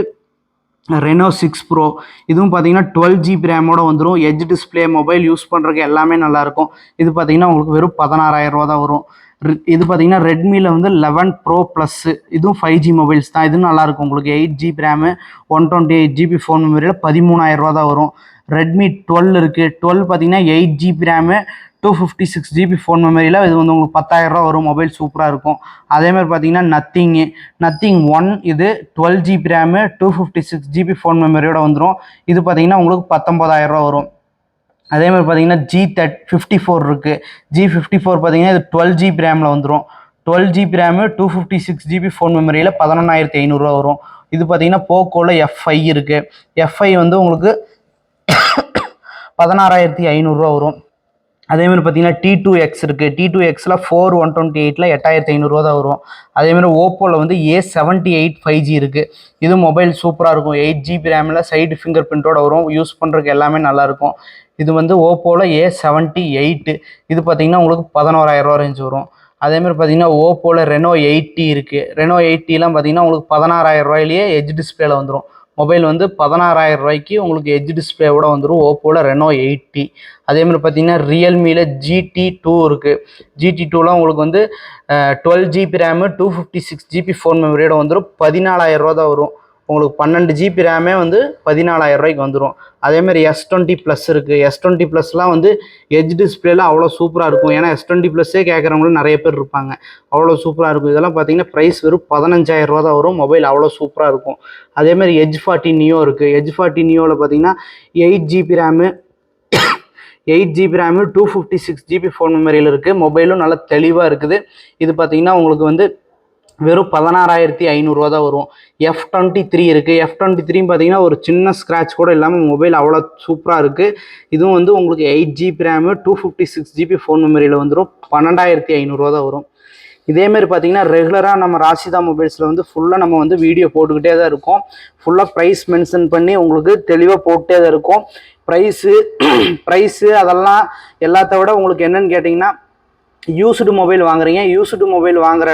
ரெனோ சிக்ஸ் ப்ரோ இதுவும் பார்த்தீங்கன்னா டுவெல் ஜிபி ரேமோட வந்துடும் எஜ் டிஸ்பிளே மொபைல் யூஸ் பண்ணுறதுக்கு எல்லாமே நல்லாயிருக்கும். இது பார்த்தீங்கன்னா உங்களுக்கு வெறும் பதினாறாயிரம் ரூபா தான் வரும். ரி- இது பார்த்தீங்கன்னா ரெட்மியில் வந்து லெவன் ப்ரோ ப்ளஸ்ஸு இதுவும் ஃபைவ் ஜி மொபைல்ஸ் தான். இதுவும் நல்லாயிருக்கும் உங்களுக்கு. Eight GB RAM one twenty eight GB phone மெமரியில் பதிமூணாயிரம் ரூபா தான் வரும். ரெட்மி டுவெல் இருக்குது டுவெல் பார்த்தீங்கன்னா eight GB RAM two fifty six GB phone மெமரியில் இது வந்து உங்களுக்கு பத்தாயிரம் வரும். மொபைல் சூப்பராக இருக்கும். அதேமாதிரி பார்த்தீங்கன்னா நத்திங்கு நத்திங் ஒன் இது twelve GB RAM two fifty six GB phone மெமரியோட வந்துடும் இது பார்த்தீங்கன்னா உங்களுக்கு பத்தொம்பதாயிரம் ரூபா வரும். அதே மாதிரி பார்த்தீங்கன்னா ஜி தேர்ட் ஃபிஃப்டி ஃபோர் இருக்குது ஜி ஃபிஃப்டி ஃபோர் பார்த்தீங்கன்னா இது டுவெல் ஜிபி ரேமில் வந்துடும் twelve GB RAM two fifty six GB phone மெமரியில் பதினொன்றாயிரத்தி ஐநூறுரூவா வரும். இது பார்த்தீங்கன்னா போக்கோவில் எஃப்ஐ இருக்குது எஃப்ஐ வந்து உங்களுக்கு பதினாறாயிரத்தி ஐநூறுரூவா வரும். அதேமாதிரி பார்த்தீங்கன்னா டி டூ எக்ஸ் இருக்குது டி டூ எக்ஸில் ஃபோர் ஒன் டுவெண்ட்டி எயிட்டில் எட்டாயிரத்தி ஐநூறுரூவா தான் வரும். அதே மாதிரி ஓப்போவில் வந்து A seventy eight five G இருக்குது இது மொபைல் சூப்பராக இருக்கும். எயிட் ஜிபி ரேமில் சைடு ஃபிங்கர் பிரிண்ட்டோட வரும். யூஸ் பண்ணுறதுக்கு எல்லாமே நல்லாயிருக்கும். இது வந்து ஓப்போவில் ஏ செவன்ட்டி எயிட்டு இது பார்த்தீங்கன்னா உங்களுக்கு பதினோராயிரரூவா ரேஞ்ச் வரும். அதேமாதிரி பார்த்தீங்கன்னா ஓப்போவில் ரெனோ எயிட்டி இருக்குது ரெனோ எயிட்டிலாம் பார்த்தீங்கன்னா உங்களுக்கு பதினாறாயிரம் ரூபாயிலேயே எட்ஜ் டிஸ்பிளேல வந்துடும் மொபைல் வந்து பதினாறாயிரம் ரூபாய்க்கு உங்களுக்கு எட்ஜ் டிஸ்பிளேவோட வந்துடும் ஓப்போவில் ரெனோ எயிட்டி. அதே மாதிரி பார்த்தீங்கன்னா ரியல்மியில் ஜிடி டூ இருக்குது ஜிடி டூலாம் உங்களுக்கு வந்து twelve GB RAM two fifty six GB phone மெமரியோட வந்துடும் பதினாலாயிரம் ரூபா தான் வரும். உங்களுக்கு பன்னெண்டு ஜிபி ரேமே வந்து பதினாலாயிரம் ரூபாய்க்கு வந்துடும் அதேமாதிரி எஸ் டுவெண்ட்டி ப்ளஸ் இருக்குது எஸ் டுவெண்ட்டி ப்ளஸ்லாம் வந்து எஜ் டிஸ்பிளேல அவ்வளோ சூப்பராக இருக்கும். ஏன்னா எஸ் டுவெண்ட்டி ப்ளஸ்ஸே கேட்குறவங்களும் நிறைய பேர் இருப்பாங்க. அவ்வளோ சூப்பராக இருக்கும். இதெல்லாம் பார்த்தீங்கன்னா ப்ரைஸ் வெறும் பதினஞ்சாயிரம் ரூபா தான் வரும். மொபைல் அவ்வளோ சூப்பராக இருக்கும். அதேமாதிரி எஜ் ஃபார்ட்டி நியோ இருக்குது எஜ் ஃபார்ட்டி நியோவில் பார்த்தீங்கன்னா eight GB RAM eight GB RAM two fifty six GB phone மெமரியில் இருக்குது மொபைலும் நல்லா தெளிவாக இருக்குது. இது பார்த்தீங்கன்னா உங்களுக்கு வந்து வெறும் பதினாறாயிரத்தி ஐநூறுரூவா தான் வரும். எஃப் டுவெண்ட்டி த்ரீ இருக்குது எஃப் டுவெண்ட்டி த்ரீ பார்த்தீங்கன்னா ஒரு சின்ன ஸ்க்ராட்ச் கூட இல்லாமல் மொபைல் அவ்வளோ சூப்பராக இருக்குது இதுவும் வந்து உங்களுக்கு eight GB RAM two fifty six GB phone மெமரியில் வந்துடும் பன்னெண்டாயிரத்தி ஐநூறுரூவா தான் வரும். இதேமாரி பார்த்தீங்கன்னா ரெகுலராக நம்ம ராசிதா மொபைல்ஸில் வந்து ஃபுல்லாக நம்ம வந்து வீடியோ போட்டுக்கிட்டே தான் இருக்கோம். ஃபுல்லாக ப்ரைஸ் மென்ஷன் பண்ணி உங்களுக்கு தெளிவாக போட்டுகிட்டே தான் இருக்கும். ப்ரைஸு ப்ரைஸு அதெல்லாம் எல்லாத்த விட உங்களுக்கு என்னென்னு கேட்டிங்கன்னா யூஸ்டு மொபைல் வாங்குறீங்க. யூஸ்டு மொபைல் வாங்குற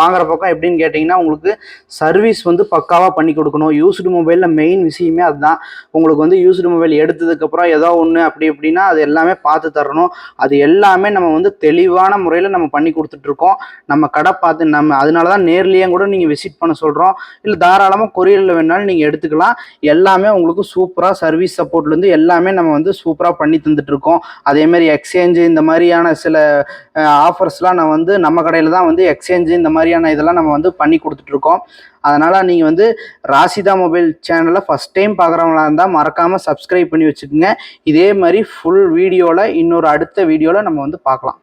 வாங்குற பக்கம் எப்படின்னு கேட்டிங்கன்னா உங்களுக்கு சர்வீஸ் வந்து பக்காவாக பண்ணி கொடுக்கணும். யூஸ்டு மொபைலில் மெயின் விஷயமே அதுதான். உங்களுக்கு வந்து யூஸ்டு மொபைல் எடுத்ததுக்கப்புறம் ஏதோ ஒன்று அப்படி இப்படின்னா அது எல்லாமே பார்த்து தரணும். அது எல்லாமே நம்ம வந்து தெளிவான முறையில் நம்ம பண்ணி கொடுத்துட்ருக்கோம் நம்ம கடை பார்த்து நம்ம அதனால தான் நேர்லேயே கூட நீங்கள் விசிட் பண்ண சொல்கிறோம் இல்லை தாராளமாக கொரியரில் வேணாலும் நீங்கள் எடுத்துக்கலாம். எல்லாமே உங்களுக்கு சூப்பராக சர்வீஸ் சப்போர்ட்லேருந்து எல்லாமே நம்ம வந்து சூப்பராக பண்ணி தந்துட்டுருக்கோம் அதேமாதிரி எக்ஸ்சேஞ்சு இந்த மாதிரியான சில ஆஃபர்ஸ்லாம் நான் வந்து நம்ம கடையில் தான் வந்து எக்ஸ்சேஞ்சு இந்த மாதிரியான இதெல்லாம் நம்ம வந்து பண்ணி கொடுத்துட்ருக்கோம். அதனால் நீங்கள் வந்து ராசிதா மொபைல் சேனலை ஃபஸ்ட் டைம் பார்க்குறவங்களா இருந்தால் மறக்காமல் சப்ஸ்கிரைப் பண்ணி வச்சுக்கோங்க. இதே மாதிரி ஃபுல் வீடியோவில் இன்னொரு அடுத்த வீடியோவில் நம்ம வந்து பார்க்கலாம்.